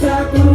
Tá com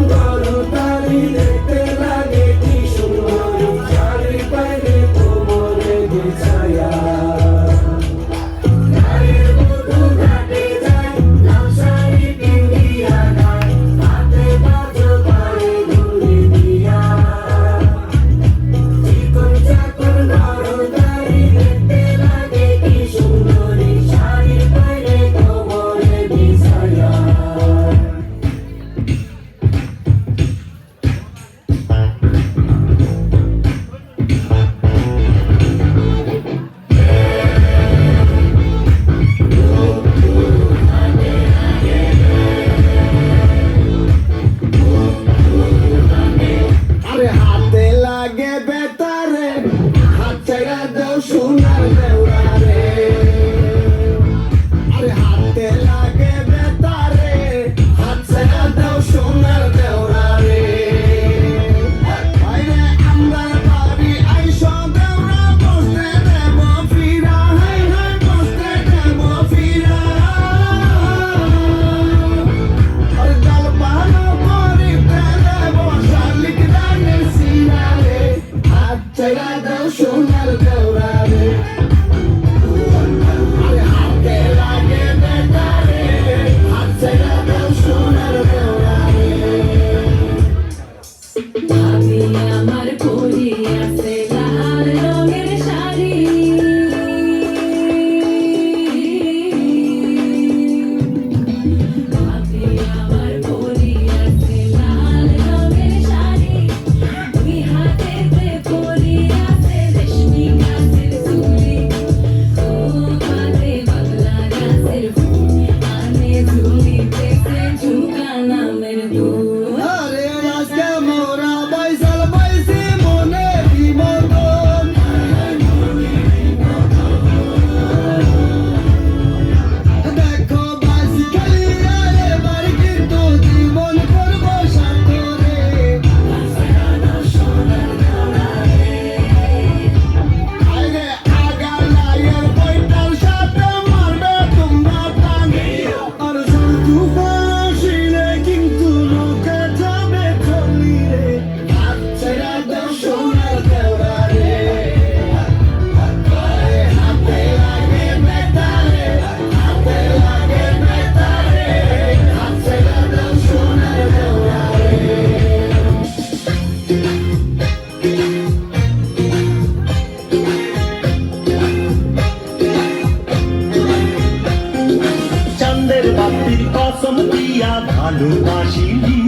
ভালোবাসিলি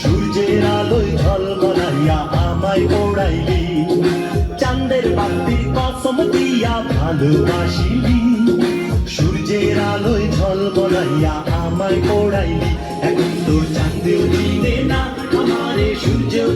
সূর্যের আলোয় ঝলমলাইয়া আমায় ওড়াইলি। চাঁদের বাতির কসম দিয়া ভালোবাসিলি। সূর্যের আলোয় ঝলমলাইয়া আমায় ওড়াইলি। এখন তোর চাঁদেও দিলে না, আমারে সূর্যেও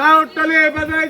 চাউর তালে বাজায়